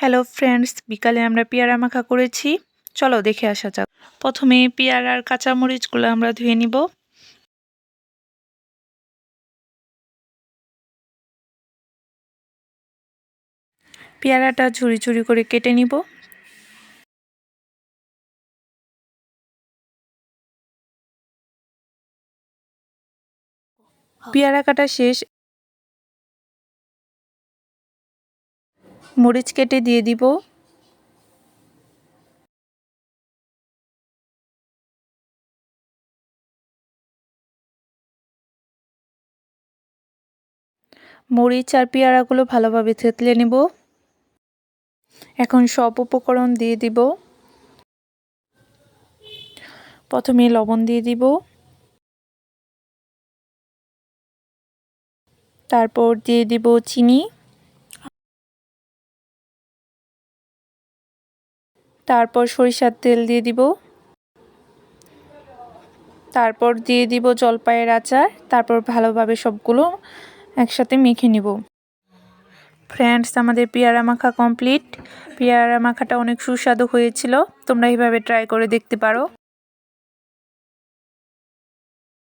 Hello friends বিকালে আমরা পেয়ারা মাখা করেছি। চলো দেখে আসা যাক। প্রথমে পেয়ারার কাঁচামরিচগুলো আমরা ধুয়ে নিব। পেয়ারাটা ঝুড়ি ঝুড়ি করে কেটে নিব। পেয়ারা কাটা শেষ। মরিচ কেটে দিয়ে দিব। মরিচ আর পেয়ারাগুলো ভালোভাবে থেতলে নেব। এখন সব উপকরণ দিয়ে দিব। প্রথমে লবণ দিয়ে দিব। তারপর দিয়ে দিব চিনি। তারপর সরিষার তেল দিয়ে দিব। তারপর দিয়ে দিব জলপাইয়ের আচার। তারপর ভালোভাবে সবগুলো একসাথে মেখে নিব। ফ্রেন্ডস, আমাদের পেয়ারা মাখা কমপ্লিট। পেয়ারা মাখাটা অনেক সুস্বাদু হয়েছিল। তোমরা এইভাবে ট্রাই করে দেখতে পারো।